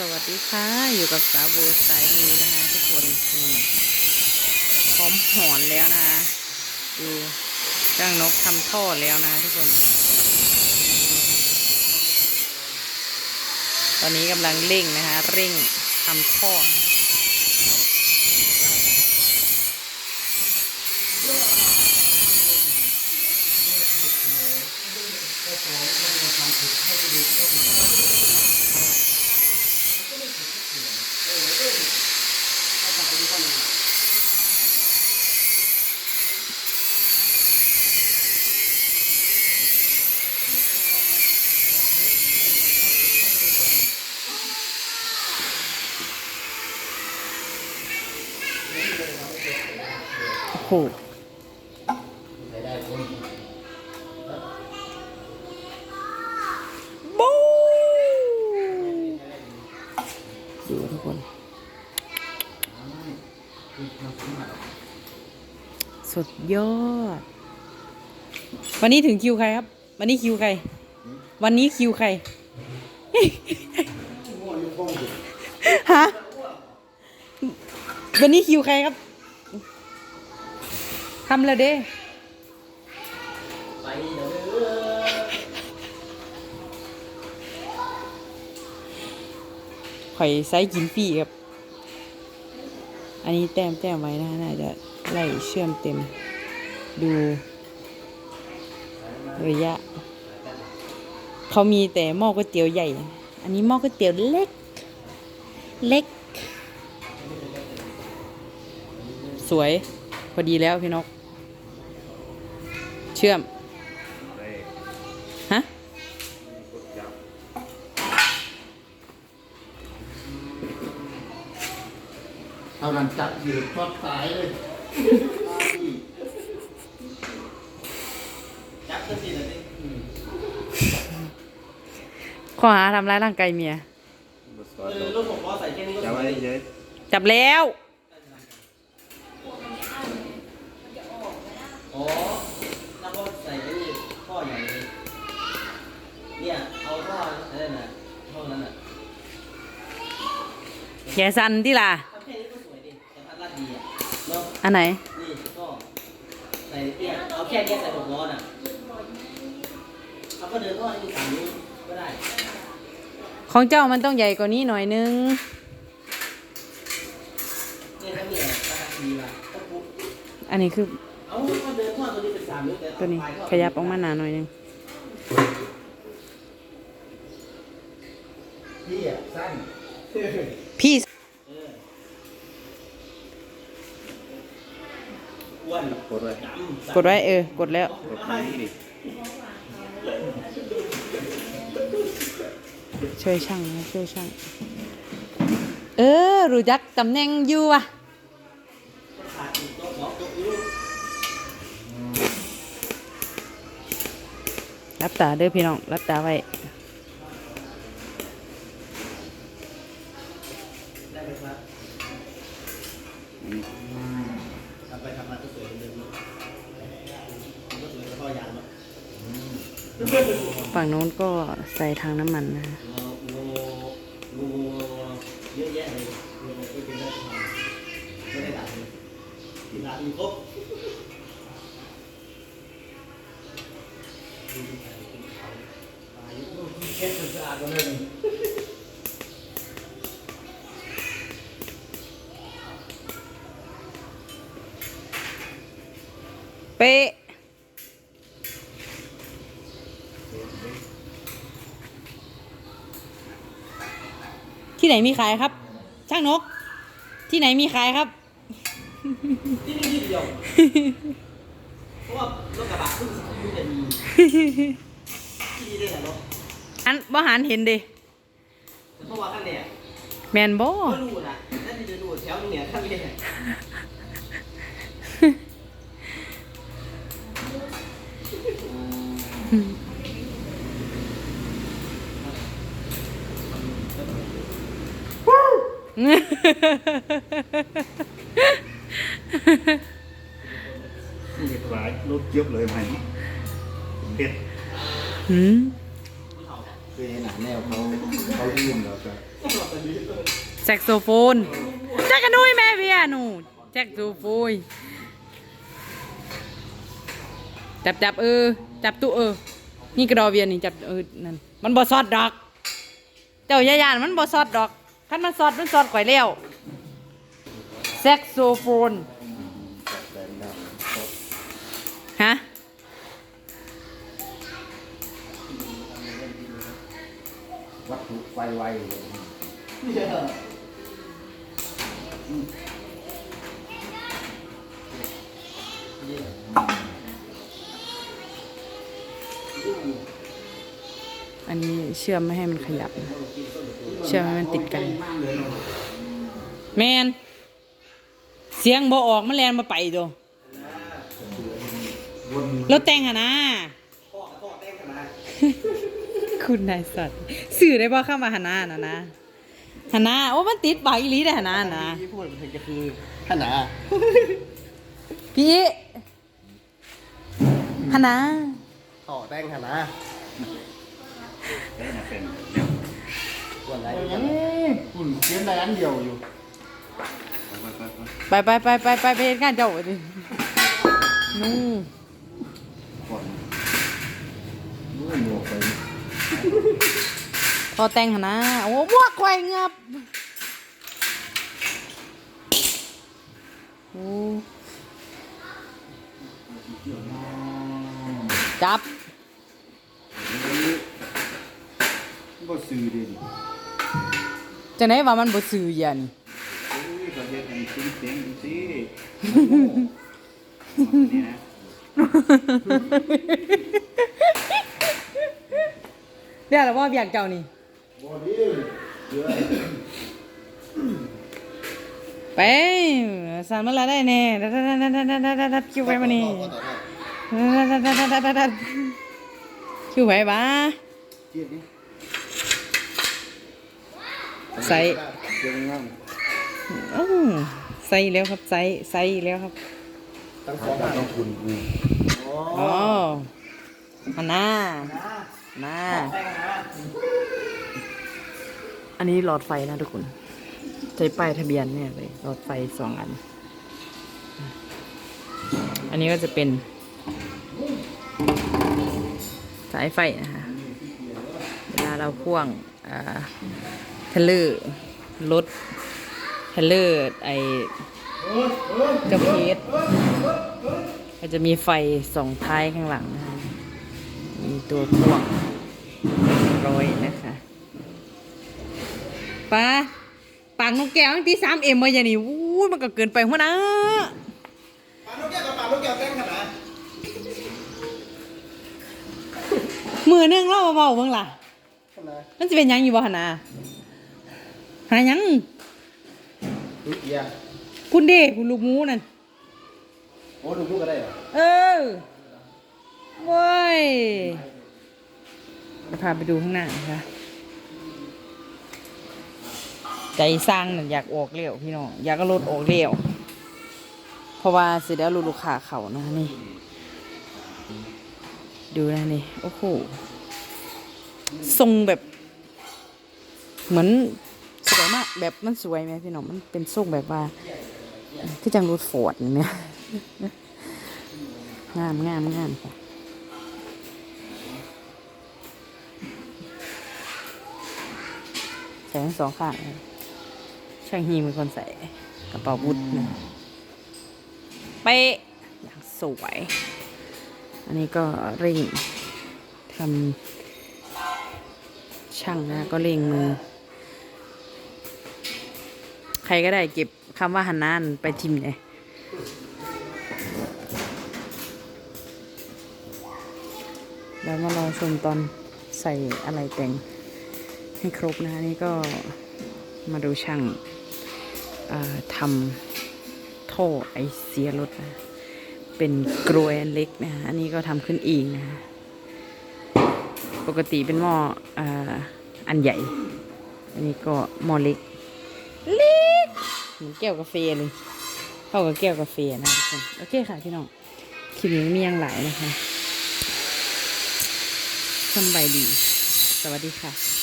สวัสดีค่ะ อยู่กับสาวโบสายลุยนะคะทุกคนนี่พร้อมหอนแล้วนะคะดูจ้างนกทำท่อแล้วนะคะทุกคน ตอนนี้กำลังเร่งนะคะ เร่งทำท่อนะคะโอ้โหบูดูทุกคน สุดยอด วันนี้ถึงคิวใครครับ วันนี้คิวใคร วันนี้คิวใคร ฮะ วันนี้คิวใครครับ ทำแล้วเด้ไปเด้อข่อยไซส์กินฟรีครับ อันนี้แต้มแต้มไว้นะน่าจะไล่เชื่อมเต็ม ดูระยะ เขามีแต่หม้อก๋วยเตี๋ยวใหญ่ อันนี้หม้อก๋วยเตี๋ยวเล็ก เล็ก สวย พอดีแล้วพี่นก เชื่อม ฮะ เอานันจับอยู่ทอดสายเลย จับก็สิเลยดิข้อหาทำร้ายร่างกายเมีย เออรถหกล้อใส่แค่นี้ก็จะสไว้วยเยอะ จับแล้ว อ๋อแล้วก็ใส่ไปนี่ท่อใหญ่เลยเนี่ย เอาท่ออะไรน่ะท่อนั้นน่ะแกสันที่ล่ะทำแค่นี้ก็สวยดิแต่พัดลาดดีอะเนาะอันไหน นี่ก็ใส่เนี่ยเอาแค่เนี้ยใส่หกล้อน่ะเอาก็เดินท่อให้ดูสามนิ้วก็ได้ของเจ้ามันต้องใหญ่กว่านี้หน่อยนึง เนี่ยถ้าเนี่ยราคาดีว่ะก็ปุ๊บอันนี้คือเอาก็เดินท่อตัวนี้เป็นสามนิ้วแต่ตัวนี้ ปลายท่ขยับออกมาหนาหน่อยนึง พี่อะสั้น พี่เอออ้วนกดไว้ดำกดไว้เออ กดแล้วกดนี้ดิช่วยช่างนะช่วยช่าง เออ รู้จักตำแหน่งอยู่อะขาดอีกโต๊ะสองโต๊ะอยู่รับตาเด้อพี่น้อง รับตาไว้ ได้ไหมครับทำไปทำมาก็สวยเหมือนเดิมเนอะมันก็สวยกับท่อยางเนาะ ฝั่งโน้นก็ใส่ทางน้ำมันนะเยอะแยะเลยงูที่เป็นได้ทำไม่ได้ดัดเลยที่ดัดมีครบเช็ดสะอาดกันเลยเป๊ะ ที่ไหนมีขายครับ ช่างนก ที่ไหนมีขายครับที่นี่ที่เดียวเพราะว่ารถกระบะเพิ่งเพิ่งจะมีที่นี่ได้แหละเนาะอันบ่หันเห็นเด้แต่เพราะว่าข้างเนี่ยแมนบ่ก็รู้นะน่าจะดูแถวเนี่ยข้างเนี่ย หลายรถเจี๊ยบเลยไหมเด็ดหืมคือหนาแนวเขาเขายื่นเราจะแซกโซโฟนแจักกระนุยแม่เบียหนูแซกโซโฟนจับจับเออ จับตู้เออ นี่กระดอเวียนนี่จับเออนั่นมันบ่ซอดดอก เจ้ายายานมันบ่ซอดดอก คันมันซอดมันซอดก่อยแล้วแซกโซโฟนฮะวัตถุไฟไวอันนี้ เชื่อมไม่ให้มันขยับนะเชื่อมให้มันติดกัน แมนเสียงบ่ออกมันแลนมาไปตัววนแล้วแต่งอะนะพ่อกับพ่อแต่งกันนะคุณนายสัตว์สื่อได้บ่เข้ามาหานานะนะหานาโอ้มันติดปากอีหลีได้หานานะที่พูดมันถึงจะคือขนาดพี่หานาต่อแต่งขนาด ได้มาเป็นเดี๋ยววันไรยังคุณเขียนได้อันเดียวอยู่ไปไปไปไปไปไปไปไปไปเฮ็ดงานเจ้าดินู่นก่อนนู้นหมวกไปพอแต่งหนาโอ้บวกไข่งับโอ้จับ ก็ซื้อดิจังไหนว่ามันบ่ซื้อยันโอ้ยเขาเฮ็ดกันติ้งเต็งสินี่นะเรียกแล้วว่าเบียกเจ้านี่บ่ดีเดือไปสั่นมาละได้แน่ดัดดัดดัดดัดดัดดัดดัดคิวไปมานี่ดัดดัดดัดดัดดัดดัดคิวไปบ้าเจี๊ยบนี่ ใส่เจี๊ยบงามอื้อใส่แล้วครับใส่ใส่แล้วครับทั้งสองข้างต้องคุณอืมอ๋อมาหน้ามาแต่งนะอันนี้หลอดไฟนะทุกคนใช้ป้ายทะเบียนเนี่ยเลยหลอดไฟสองอัน อันนี้ก็จะเป็น สายไฟนะคะเวลาเราพ่วง อ่าเทเลอร์รถเทเลอร์ไอเจ้าเพชรก็จะมีไฟสองท้ายข้างหลังนะคะ มีตัวพ่วงร้อยนะคะป้าปากนกแก้วตั้งที่สามเอ็มมาอย่างนี้วู้ยมันก็เกินไปหัวนะปาลูกแก้วกับปาลูกแก้วแต่งขนาดมือหนึงเล่าเบาๆเบิ่งล่ะขนาดมันจะเป็นหยังอยู่บ่หนนา หาหยังลูกเกียร์คุณเด้คุณลูกหมูนั่น โอ้ดูลูกก็ได้เหรอเออเว้ยจะพาไปดูข้างหน้านะคะใจสร้างน่ะอยากออกเร็วพี่น้องอยากเอารถออกเร็วเพราะว่าสิได้เอารถลูกค้าเขานะนี่ ดูนะนี่ โอ้โหทรงแบบ เหมือน สวยมาก แบบมันสวยไหมพี่น้องมันเป็นทรงแบบว่าที่จังรถฟอร์ดอย่างเนี้ยงามงามงามค่ะใส่ทั้งสองข้างช่างฮีเป็นคนใส่กระเป๋าบุตนะเป๊ะอย่างสวย อันนี้ก็เร่งทำช่างนะก็เร่งมือ ใครก็ได้เก็บคำว่าหันนานไปทิมเลยแล้วมารองชมตอนใส่อะไรแต่งให้ครบนะคะนี่ก็มาดูช่างทำท่อไอเสียรถนะเป็นกรวยเล็กนะคะอันนี้ก็ทำขึ้นเองนะคะปกติเป็นหม้ออ่ออันใหญ่ อันนี้ก็หม้อเล็ก มือนแก้วกาแฟเลย เข้ากับแก้วกาแฟนะทุกคนโอเคค่ะพี่น้องคลิปนี้มียังหลายนะคะสบายดี สวัสดีค่ะ